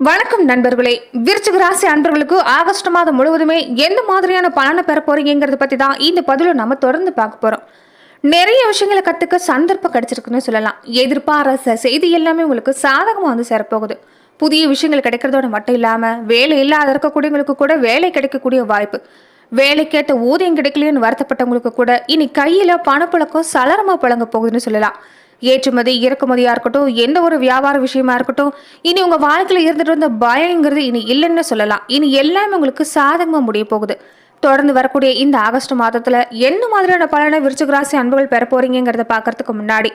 வணக்கம் நண்பர்களே. விருச்சிக ராசி அன்பர்களுக்கு ஆகஸ்ட் மாதம் முழுவதுமே எந்த மாதிரியான பலனை பெற போறீங்கிறத பத்தி தான் இந்த பதில நம்ம தொடர்ந்து பார்க்க போறோம். நிறைய விஷயங்களை கத்துக்க சந்தர்ப்பம் கிடைச்சிருக்குன்னு சொல்லலாம். எதிர்பாராத செய்தி எல்லாமே உங்களுக்கு சாதகமா வந்து சேரப்போகுது. புதிய விஷயங்கள் கிடைக்கிறதோட மட்டும் இல்லாம வேலை இல்லாத இருக்கக்கூடியவங்களுக்கு கூட வேலை கிடைக்கக்கூடிய வாய்ப்பு. வேலைக்கேற்ற ஊதியம் கிடைக்கலையுன்னு வருத்தப்பட்டவங்களுக்கு கூட இனி கையில பணப்புழக்கம் சலரமா புழங்க போகுதுன்னு சொல்லலாம். ஏற்றுமதி இறக்குமதியா இருக்கட்டும் எந்த ஒரு வியாபார விஷயமா இருக்கட்டும் இனி உங்க வாழ்க்கையில இருந்துட்டு வந்த பயங்கிறது இனி இல்லைன்னு சொல்லலாம். இனி எல்லாமே உங்களுக்கு சாதகமா முடிய போகுது. தொடர்ந்து வரக்கூடிய இந்த ஆகஸ்ட் மாதத்துல என்ன மாதிரியான பலனை விருச்சிகராசி அன்புகள் பெற போறீங்கிறத பார்க்கறதுக்கு முன்னாடி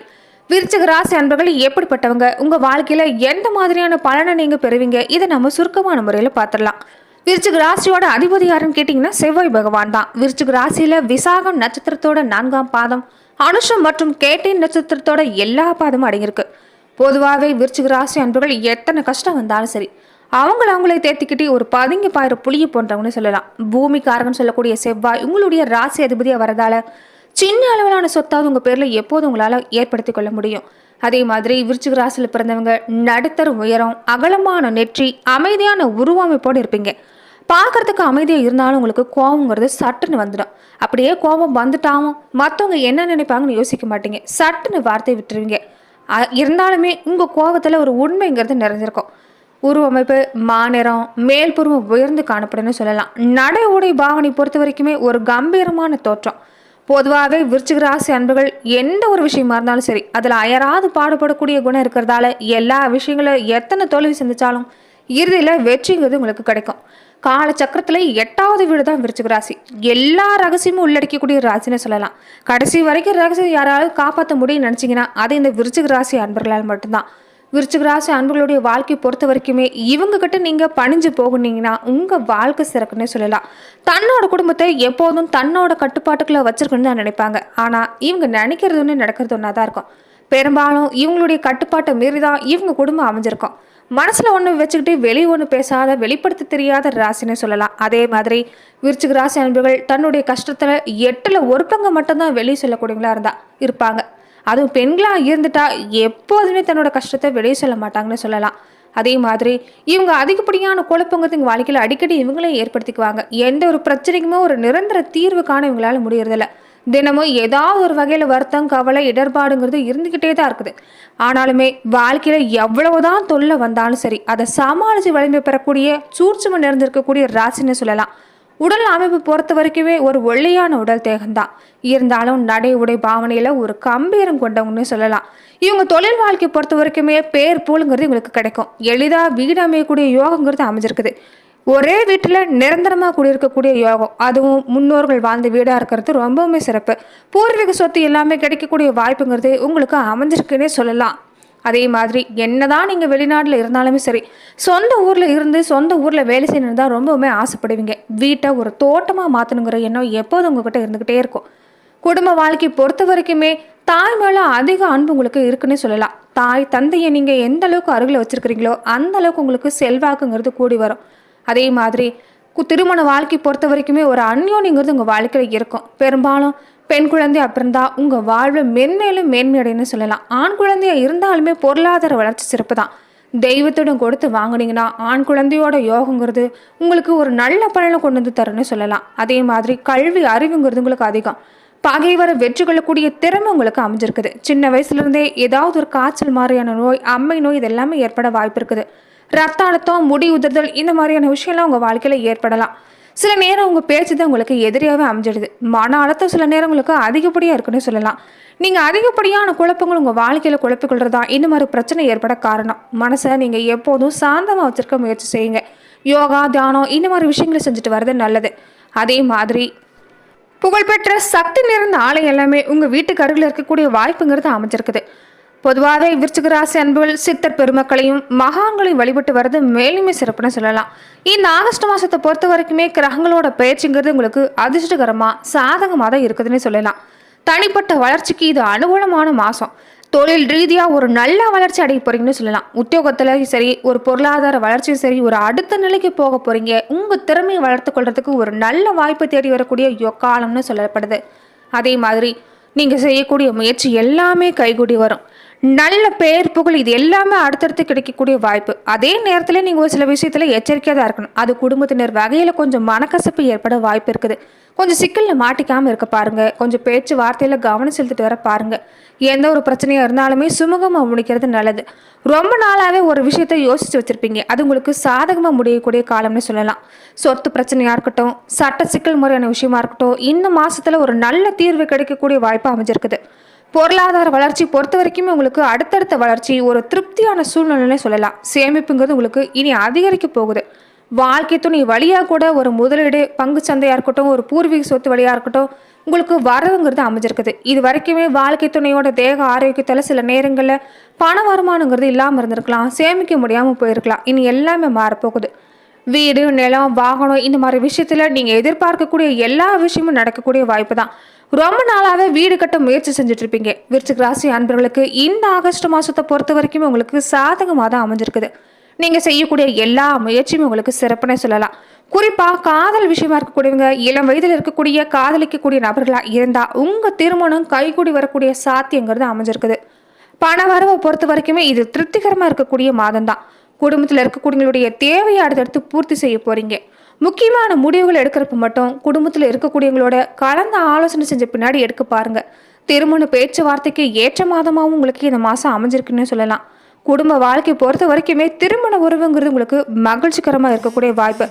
விருச்சிக ராசி அன்பர்கள் எப்படிப்பட்டவங்க உங்க வாழ்க்கையில எந்த மாதிரியான பலனை நீங்க பெறுவீங்க இதை நம்ம சுருக்கமான முறையில பார்த்துடலாம். விருச்சிக ராசியோட அதிபதி யாருன்னு கேட்டிங்கன்னா செவ்வாய் பகவான் தான். விருச்சிக ராசியில விசாகம் நட்சத்திரத்தோட நான்காம் பாதம் அனுஷம் மற்றும் கேட்டை நட்சத்திரத்தோட எல்லா பாதமும் அடங்கியிருக்கு. பொதுவாகவே விருச்சிக ராசி அன்பர்கள் எத்தனை கஷ்டம் வந்தாலும் சரி அவங்கள அவங்களே தேத்திக்கிட்டு ஒரு பதுங்கி பாயிர புளியை போன்றவங்கன்னு சொல்லலாம். பூமிக்காரங்கன்னு சொல்லக்கூடிய செவ்வாய் உங்களுடைய ராசி அதிபதியாக வரதால சின்ன அளவிலான சொத்தாவது உங்கள் பேரில் எப்போதும் உங்களால் ஏற்படுத்தி கொள்ள முடியும். அதே மாதிரி விருச்சிக ராசியில் பிறந்தவங்க நடுத்தர உயரம் அகலமான நெற்றி அமைதியான உருவமைப்போடு இருப்பீங்க. பார்க்கறதுக்கு அமைதியாக இருந்தாலும் உங்களுக்கு கோபங்கிறது சட்டுன்னு வந்துடும். அப்படியே கோபம் வந்துட்டாவும் மற்றவங்க என்ன நினைப்பாங்கன்னு யோசிக்க மாட்டீங்க. சட்டுன்னு வார்த்தை விட்டுருவீங்க. இருந்தாலுமே உங்கள் கோபத்தில் ஒரு உண்மைங்கிறது நிறைஞ்சிருக்கும். உருவமைப்பு மாநிறம் மேல்புருவம் உயர்ந்து காணப்படும்னு சொல்லலாம். நடை உடை பாவனை பொறுத்த வரைக்குமே ஒரு கம்பீரமான தோற்றம். பொதுவாகவே விருச்சிக ராசி அன்புகள் எந்த ஒரு விஷயமா இருந்தாலும் சரி அதில் அயராது பாடுபடக்கூடிய குணம் இருக்கிறதால எல்லா விஷயங்களும் எத்தனை தோல்வி சந்திச்சாலும் இறுதியில் வெற்றிங்கிறது உங்களுக்கு கிடைக்கும். கால எட்டாவது வீடு தான் விருச்சிக ராசி. எல்லா ரகசியமும் உள்ளடக்கக்கூடிய ராசின்னு சொல்லலாம். கடைசி வரைக்கும் ரகசியம் யாராவது காப்பாற்ற முடியும்னு நினச்சிங்கன்னா அது இந்த விருச்சிக ராசி அன்பர்களால் மட்டும்தான். விருச்சிக ராசி அன்பர்களுடைய வாழ்க்கையை பொறுத்த வரைக்குமே இவங்கக்கிட்ட நீங்கள் பணிஞ்சு போகுனீங்கன்னா உங்கள் வாழ்க்கை சிறக்குன்னே சொல்லலாம். தன்னோட குடும்பத்தை எப்போதும் தன்னோட கட்டுப்பாட்டுக்குள்ள வச்சுருக்குன்னு தான் நினைப்பாங்க. ஆனால் இவங்க நினைக்கிறது ஒன்று நடக்கிறது ஒன்றா தான் இருக்கும். பெரும்பாலும் இவங்களுடைய கட்டுப்பாட்டை மீறி தான் இவங்க குடும்பம் அமைஞ்சிருக்கும். மனசில் ஒன்று வச்சுக்கிட்டு வெளியே ஒன்று பேசாத வெளிப்படுத்த தெரியாத ராசின்னு சொல்லலாம். அதே மாதிரி விருச்சிக ராசி அன்பர்கள் தன்னுடைய கஷ்டத்தில் எட்டில் ஒரு பங்கு மட்டும்தான் வெளியே சொல்லக்கூடியவங்களா இருந்தா இருப்பாங்க. அதுவும் பெண்களாக இருந்துட்டா எப்போதுமே தன்னோட கஷ்டத்தை வெளியே சொல்ல மாட்டாங்கன்னு சொல்லலாம். அதே மாதிரி இவங்க அதிகப்படியான குழப்பங்கிறது இவங்க வாழ்க்கையில் அடிக்கடி இவங்களே ஏற்படுத்திக்குவாங்க. எந்த ஒரு பிரச்சனைக்குமே ஒரு நிரந்தர தீர்வு காண இவங்களால முடியறதில்லை. தினமும் ஏதாவது ஒரு வகையில் வருத்தம் கவலை இடர்பாடுங்கிறது இருந்துக்கிட்டே தான் இருக்குது. ஆனாலுமே வாழ்க்கையில் எவ்வளவுதான் தொல்லை வந்தாலும் சரி அதை சமாளித்து வலிமை பெறக்கூடிய சூட்சுமம் நிறைந்திருக்கக்கூடிய ராசின்னு சொல்லலாம். உடல் அமைப்பு பொறுத்த வரைக்குமே ஒரு ஒல்லியான உடல் தேகம்தான். இருந்தாலும் நடை உடை பாவனையில் ஒரு கம்பீரம் கொண்டவங்கன்னு சொல்லலாம். இவங்க தொழில் வாழ்க்கை பொறுத்த வரைக்குமே பேர் போலுங்கிறது இவங்களுக்கு கிடைக்கும். எளிதாக வீடு அமையக்கூடிய யோகங்கிறது அமைஞ்சிருக்குது. ஒரே வீட்டில் நிரந்தரமாக குடியிருக்கக்கூடிய யோகம். அதுவும் முன்னோர்கள் வாழ்ந்த வீடாக இருக்கிறது ரொம்பவுமே சிறப்பு. பூர்வீக சொத்து எல்லாமே கிடைக்கக்கூடிய வாய்ப்புங்கிறது உங்களுக்கு அமைஞ்சிருக்குன்னே சொல்லலாம். அதே மாதிரி என்னதான் நீங்கள் வெளிநாட்டில் இருந்தாலுமே சரி சொந்த ஊரில் இருந்து சொந்த ஊரில் வேலை செய்யணும் தான் ரொம்பவுமே ஆசைப்படுவீங்க. வீட்டை ஒரு தோட்டமாக மாற்றணுங்கிற எண்ணம் எப்போதும் உங்ககிட்ட இருந்துக்கிட்டே இருக்கும். குடும்ப வாழ்க்கை பொறுத்த வரைக்குமே தாய் மேலே அதிக அன்பு உங்களுக்கு இருக்குன்னே சொல்லலாம். தாய் தந்தையை நீங்கள் எந்த அளவுக்கு அருகில் வச்சுருக்கிறீங்களோ அந்த அளவுக்கு உங்களுக்கு செல்வாக்குங்கிறது கூடி வரும். அதே மாதிரி கு- திருமண வாழ்க்கை பொறுத்த வரைக்குமே ஒரு அந்யோனிங்கிறது உங்கள் வாழ்க்கையில் இருக்கும். பெரும்பாலும் பெண் குழந்தை இருந்தால் உங்கள் வாழ்வு மென்மேலும் மேன்மையடைன்னு சொல்லலாம். ஆண் குழந்தையாக இருந்தாலுமே பொருளாதார வளர்ச்சி சிறப்பு தான். தெய்வத்திடம் கொடுத்து வாங்கினீங்கன்னா ஆண் குழந்தையோட யோகங்கிறது உங்களுக்கு ஒரு நல்ல பலனை கொண்டு வந்து தரும்னு சொல்லலாம். அதே மாதிரி கல்வி அறிவுங்கிறது உங்களுக்கு அதிகம். பகைவரை வெற்றி கொள்ளக்கூடிய திறமை உங்களுக்கு அமைஞ்சிருக்குது. சின்ன வயசுலேருந்தே ஏதாவது ஒரு காய்ச்சல் மாதிரியான நோய் அம்மை நோய் இதெல்லாமே ஏற்பட வாய்ப்பு இருக்குது. ரத்த அழுத்தம் முடி உதிர்தல் இந்த மாதிரியான விஷயம்லாம் உங்கள் வாழ்க்கையில் ஏற்படலாம். சில நேரம் உங்கள் பேச்சு தான் உங்களுக்கு எதிரியாகவே அமைஞ்சிடுது. மன அழுத்தம் சில நேரம் உங்களுக்கு அதிகப்படியாக இருக்குன்னு சொல்லலாம். நீங்கள் அதிகப்படியான குழப்பங்கள் உங்கள் வாழ்க்கையில் குழப்பிக்கொள்றதா இந்த மாதிரி பிரச்சனை ஏற்பட காரணம். மனசை நீங்கள் எப்போதும் சாந்தமாக வச்சுருக்க முயற்சி செய்யுங்க. யோகா தியானம் இந்த மாதிரி விஷயங்களை செஞ்சுட்டு வர்றது நல்லது. அதே மாதிரி புகழ்பெற்ற சக்தி நிறைந்த ஆலை எல்லாமே உங்கள் வீட்டுக்கு அருகில் இருக்கக்கூடிய வாய்ப்புங்கிறது அமைஞ்சிருக்குது. பொதுவாகவே விருச்சிக ராசி அன்புகள் சித்தர் பெருமக்களையும் மகான்களையும் வழிபட்டு வர்றது மேலுமே சிறப்புன்னு சொல்லலாம். இந்த ஆகஸ்ட் மாதத்தை பொறுத்த வரைக்குமே கிரகங்களோட பயிற்சிங்கிறது உங்களுக்கு அதிர்ஷ்டகரமாக சாதகமாக தான் இருக்குதுன்னு சொல்லலாம். தனிப்பட்ட வளர்ச்சிக்கு இது அனுகூலமான மாதம் தொழில் ரீதியாக ஒரு நல்ல வளர்ச்சி அடைய போறீங்கன்னு சொல்லலாம். உத்தியோகத்தில் சரி ஒரு பொருளாதார வளர்ச்சியும் சரி ஒரு அடுத்த நிலைக்கு போக போறீங்க. உங்கள் திறமையை வளர்த்து கொள்றதுக்கு ஒரு நல்ல வாய்ப்பு தேடி வரக்கூடிய யொக்காலம்னு சொல்லப்படுது. அதே மாதிரி நீங்கள் செய்யக்கூடிய முயற்சி எல்லாமே கைகூடி வரும். நல்ல பேர் புகழ் இது எல்லாமே அடுத்தடுத்து கிடைக்கக்கூடிய வாய்ப்பு. அதே நேரத்தில் நீங்கள் ஒரு சில விஷயத்தில் எச்சரிக்கையாக தான் இருக்கணும். அது குடும்பத்தினர் வகையில் கொஞ்சம் மனக்கசப்பு ஏற்பட வாய்ப்பு இருக்குது. கொஞ்சம் சிக்கலில் மாட்டிக்காமல் இருக்க பாருங்கள் கொஞ்சம் பேச்சு வார்த்தையில் கவனம் செலுத்திட்டு வர பாருங்கள் எந்த ஒரு பிரச்சனையாக இருந்தாலுமே சுமூகமாக முடிக்கிறது நல்லது. ரொம்ப நாளாகவே ஒரு விஷயத்த யோசித்து வச்சுருப்பீங்க. அது உங்களுக்கு சாதகமாக முடியக்கூடிய காலம்னு சொல்லலாம். சொத்து பிரச்சனையாக இருக்கட்டும் சட்ட சிக்கல் முறையான விஷயமா இருக்கட்டும் இந்த மாதத்தில் ஒரு நல்ல தீர்வு கிடைக்கக்கூடிய வாய்ப்பு அமைஞ்சிருக்குது. பொருளாதார வளர்ச்சி பொறுத்த வரைக்குமே உங்களுக்கு அடுத்தடுத்த வளர்ச்சி ஒரு திருப்தியான சூழ்நிலைன்னு சொல்லலாம். சேமிப்புங்கிறது உங்களுக்கு இனி அதிகரிக்க போகுது. வாழ்க்கை துணை வழியாக கூட ஒரு முதலீடு பங்கு சந்தையாக இருக்கட்டும் ஒரு பூர்வீக சொத்து வழியாக இருக்கட்டும் உங்களுக்கு வரவுங்கிறது அமைஞ்சிருக்குது. இது வரைக்குமே வாழ்க்கை துணையோட தேக ஆரோக்கியத்தில் சில நேரங்களில் பண வருமானங்கிறது இல்லாமல் இருந்திருக்கலாம் சேமிக்க முடியாமல் போயிருக்கலாம். இனி எல்லாமே மாறப்போகுது. வீடு நிலம் வாகனம் இந்த மாதிரி விஷயத்தில் நீங்கள் எதிர்பார்க்கக்கூடிய எல்லா விஷயமும் நடக்கக்கூடிய வாய்ப்பு தான். ரொம்ப நாளாகவே வீடு கட்ட முயற்சி செஞ்சுட்டு இருப்பீங்க விருச்சிக ராசி அன்பர்களுக்கு இந்த ஆகஸ்ட் மாதத்தை பொறுத்த வரைக்கும் உங்களுக்கு சாதகமாக தான் அமைஞ்சிருக்குது. நீங்கள் செய்யக்கூடிய எல்லா முயற்சியும் உங்களுக்கு சிறப்புனே சொல்லலாம். குறிப்பாக காதல் விஷயமா இருக்கக்கூடியவங்க இளம் வயதில் இருக்கக்கூடிய காதலிக்கக்கூடிய நபர்களாக இருந்தால் உங்கள் திருமணம் கைகூடி வரக்கூடிய சாத்தியங்கிறது அமைஞ்சிருக்குது. பண வரவை பொறுத்த வரைக்குமே இது திருப்திகரமாக இருக்கக்கூடிய மாதம் தான் குடும்பத்தில் இருக்கக்கூடியவங்களுடைய தேவையை அடுத்தடுத்து பூர்த்தி செய்ய போகிறீங்க முக்கியமான முடிவுகள் எடுக்கிறப்ப மட்டும் குடும்பத்தில் இருக்கக்கூடியவங்களோட கலந்து ஆலோசனை செஞ்ச பின்னாடி எடுக்க பாருங்க. திருமண பேச்சுவார்த்தைக்கு ஏற்ற மாதமாகவும் உங்களுக்கு இந்த மாதம் அமைஞ்சிருக்குன்னு சொல்லலாம். குடும்ப வாழ்க்கை பொறுத்த வரைக்குமே திருமண உறவுங்கிறது உங்களுக்கு மகிழ்ச்சிகரமாக இருக்கக்கூடிய வாய்ப்பு.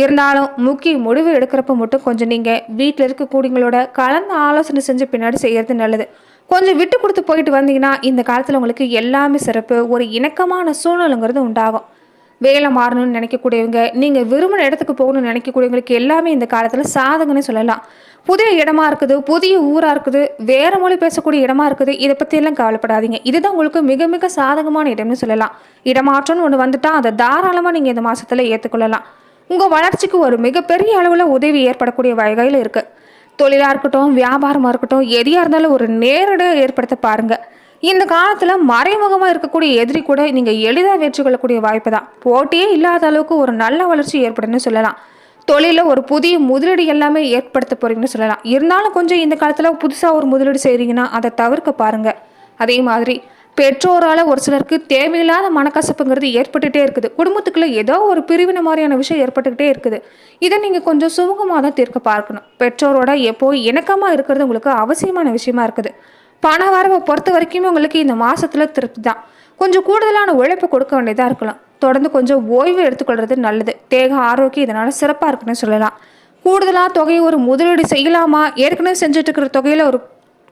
இருந்தாலும் முக்கிய முடிவு எடுக்கிறப்ப மட்டும் கொஞ்சம் நீங்கள் வீட்டில் இருக்கக்கூடியவங்களோட கலந்து ஆலோசனை செஞ்ச பின்னாடி செய்கிறது நல்லது. கொஞ்சம் விட்டு கொடுத்து போயிட்டு வந்தீங்கன்னா இந்த காலத்தில் உங்களுக்கு எல்லாமே சிறப்பு ஒரு இணக்கமான சூழலுங்கிறது உண்டாகும். வேலை மாறணும்னு நினைக்கக்கூடியவங்க நீங்கள் விரும்பின இடத்துக்கு போகணும்னு நினைக்கக்கூடியவங்களுக்கு எல்லாமே இந்த காலத்தில் சாதகன்னு சொல்லலாம். புதிய இடமா இருக்குது புதிய ஊராக இருக்குது வேறு மொழி பேசக்கூடிய இடமா இருக்குது இதை பற்றியெல்லாம் கவலைப்படாதீங்க. இதுதான் உங்களுக்கு மிக மிக சாதகமான இடம்னு சொல்லலாம். இடமாற்றம்னு ஒன்று வந்துட்டால் அதை தாராளமாக நீங்கள் இந்த மாதத்தில் ஏற்றுக்கொள்ளலாம் உங்கள் வளர்ச்சிக்கு ஒரு மிகப்பெரிய அளவில் உதவி ஏற்படக்கூடிய வகையில் இருக்குது தொழிலாக இருக்கட்டும் வியாபாரமாக இருக்கட்டும் எதையாக இருந்தாலும் ஒரு நேரடியாக ஏற்படுத்த பாருங்கள் இந்த காலத்தில் மறைமுகமாக இருக்கக்கூடிய எதிரி கூட நீங்கள் எளிதாக வெற்றி கொள்ளக்கூடிய வாய்ப்பு தான் போட்டியே இல்லாத அளவுக்கு ஒரு நல்ல வளர்ச்சி ஏற்படும்னு சொல்லலாம். தொழிலில் ஒரு புதிய முதலீடு எல்லாமே ஏற்படுத்த போகிறீங்கன்னு சொல்லலாம். இருந்தாலும் கொஞ்சம் இந்த காலத்தில் புதுசாக ஒரு முதலீடு செய்கிறீங்கன்னா அதை தவிர்க்க பாருங்கள் அதே மாதிரி பெற்றோரால் ஒரு சிலருக்கு தேவையில்லாத மனக்கசப்புங்கிறது ஏற்பட்டுகிட்டே இருக்குது. குடும்பத்துக்குள்ளே ஏதோ ஒரு பிரிவினை மாதிரியான விஷயம் ஏற்பட்டுக்கிட்டே இருக்குது. இதை நீங்கள் கொஞ்சம் சுமூகமாக தான் தீர்க்க பார்க்கணும். பெற்றோரோட எப்போ இணக்கமாக இருக்கிறது உங்களுக்கு அவசியமான விஷயமா இருக்குது. பண வரவை பொறுத்த வரைக்குமே உங்களுக்கு இந்த மாதத்தில் திருப்தி தான் கொஞ்சம் கூடுதலான உழைப்பு கொடுக்க வேண்டியதாக இருக்கலாம். தொடர்ந்து கொஞ்சம் ஓய்வு எடுத்துக்கொள்வது நல்லது. தேக ஆரோக்கியம் இதனால் சிறப்பாக இருக்குன்னு சொல்லலாம். கூடுதலாக தொகையை ஒரு முதலீடு செய்யலாமா? ஏற்கனவே செஞ்சுட்டு இருக்கிற தொகையில் ஒரு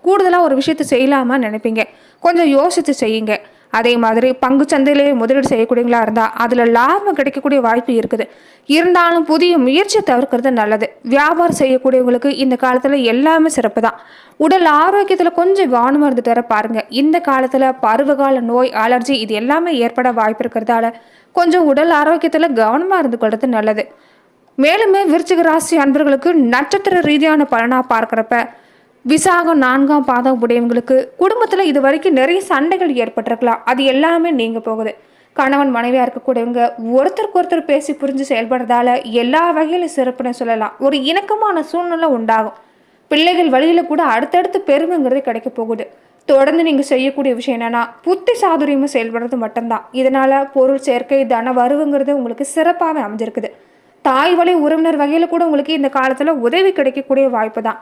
கூடுதலாக ஒரு விஷயத்தை செய்யலாமா நினைப்பீங்க. கொஞ்சம் யோசித்து செய்யுங்க. அதே மாதிரி பங்கு சந்தையிலேயே முதலீடு செய்யக்கூடியவங்களா இருந்தால் அதில் லாபம் கிடைக்கக்கூடிய வாய்ப்பு இருக்குது. இருந்தாலும் புதிய முயற்சியை தவிர்க்கிறது நல்லது. வியாபாரம் செய்யக்கூடியவங்களுக்கு இந்த காலத்தில் எல்லாமே சிறப்பு தான் உடல் ஆரோக்கியத்தில் கொஞ்சம் கவனமாக இருந்துட்டு வர பாருங்கள் இந்த காலத்தில் பருவகால நோய் அலர்ஜி இது எல்லாமே ஏற்பட வாய்ப்பு இருக்கிறதால கொஞ்சம் உடல் ஆரோக்கியத்தில் கவனமாக இருந்து கொள்வது நல்லது. மேலுமே விருச்சிக ராசி அன்பர்களுக்கு நட்சத்திர ரீதியான பலனாக பார்க்குறப்ப விசாகம் நான்காம் பாதம் உடையவங்களுக்கு குடும்பத்தில் இது வரைக்கும் நிறைய சண்டைகள் ஏற்பட்டிருக்கலாம். அது எல்லாமே நீங்கள் போகுது. கணவன் மனைவியாக இருக்கக்கூடியவங்க ஒருத்தருக்கு ஒருத்தர் பேசி புரிஞ்சு செயல்படுறதால எல்லா வகையிலும் சிறப்புன்னு சொல்லலாம். ஒரு இணக்கமான சூழ்நிலை உண்டாகும். பிள்ளைகள் வழியில் கூட அடுத்தடுத்து பெருமைங்கிறது கிடைக்க போகுது. தொடர்ந்து நீங்கள் செய்யக்கூடிய விஷயம் என்னென்னா புத்தி சாதுரியமாக செயல்படுறது மட்டும்தான். இதனால் பொருள் சேர்க்கை தன வருவுங்கிறது உங்களுக்கு சிறப்பாகவே அமைஞ்சிருக்குது. தாய் வழி உறவினர் வகையில் கூட உங்களுக்கு இந்த காலத்தில் உதவி கிடைக்கக்கூடிய வாய்ப்பு தான்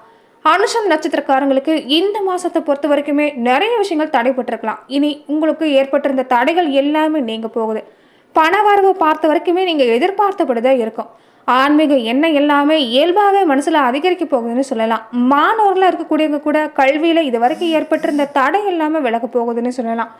அனுஷம் நட்சத்திரக்காரங்களுக்கு இந்த மாதத்தை பொறுத்த வரைக்குமே நிறைய விஷயங்கள் தடைப்பட்டிருக்கலாம். இனி உங்களுக்கு ஏற்பட்டிருந்த தடைகள் எல்லாமே நீங்கள் போகுது. பண வரவு பார்த்த வரைக்குமே நீங்கள் எதிர்பார்த்தபடிதான் இருக்கும். ஆன்மீக எண்ணம் எல்லாமே இயல்பாகவே மனசில் அதிகரிக்க போகுதுன்னு சொல்லலாம். மாணவர்களாக இருக்கக்கூடியவங்க கூட கல்வியில் இது வரைக்கும் ஏற்பட்டிருந்த தடை எல்லாமே விலக போகுதுன்னு சொல்லலாம்.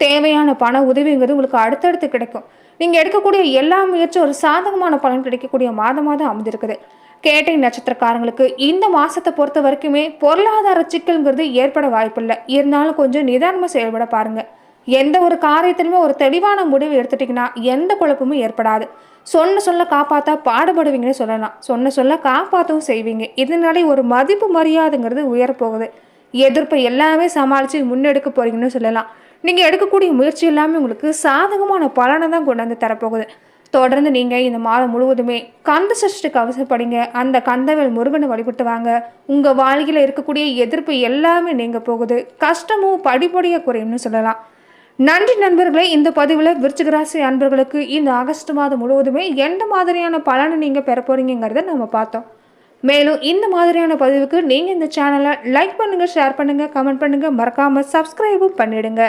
தேவையான பண உதவிங்கிறது உங்களுக்கு அடுத்தடுத்து கிடைக்கும். நீங்கள் எடுக்கக்கூடிய எல்லா முயற்சியும் ஒரு சாதகமான பலன் கிடைக்கக்கூடிய மாதமாக தான் அமைஞ்சிருக்குது. கேட்டை நட்சத்திரக்காரங்களுக்கு இந்த மாசத்தை பொறுத்த வரைக்குமே பொருளாதார சிக்கல்ங்கிறது ஏற்பட வாய்ப்பில்லை. இருந்தாலும் கொஞ்சம் நிதானமாக செயல்பட பாருங்க. எந்த ஒரு காரியத்திலுமே ஒரு தெளிவான முடிவு எடுத்துட்டீங்கன்னா எந்த குழப்பமும் ஏற்படாது. சொன்ன சொல்ல காப்பாத்தா பாடுபடுவீங்கன்னு சொல்லலாம். சொன்ன சொல்ல காப்பாற்றவும் செய்வீங்க. இதனாலே ஒரு மதிப்பு மரியாதைங்கிறது உயரப்போகுது. எதிர்ப்பை எல்லாமே சமாளித்து முன்னெடுக்க போறீங்கன்னு சொல்லலாம். நீங்கள் எடுக்கக்கூடிய முயற்சி எல்லாமே உங்களுக்கு சாதகமான பலனை தான் கொண்டு வந்து தரப்போகுது. தொடர்ந்து நீங்கள் இந்த மாதம் முழுவதுமே கந்த சஷ்டிக்கு அவசரப்படுங்க. அந்த கந்தவேல் முருகனை வழிபட்டு வாங்க உங்கள் வாழ்க்கையில் இருக்கக்கூடிய எதிர்ப்பு எல்லாமே நீங்கள் போகுது. கஷ்டமும் படிப்படியாக குறையும்னு சொல்லலாம். நன்றி நண்பர்களே இந்த பதிவில் விருச்சிகராசி அன்பர்களுக்கு இந்த ஆகஸ்ட் மாதம் முழுவதுமே எந்த மாதிரியான பலனை நீங்கள் பெற போகிறீங்கிறத நம்ம பார்த்தோம். மேலும் இந்த மாதிரியான பதிவுக்கு நீங்கள் இந்த சேனலை லைக் பண்ணுங்கள் ஷேர் பண்ணுங்கள் கமெண்ட் பண்ணுங்கள் மறக்காமல் சப்ஸ்கிரைபும் பண்ணிவிடுங்க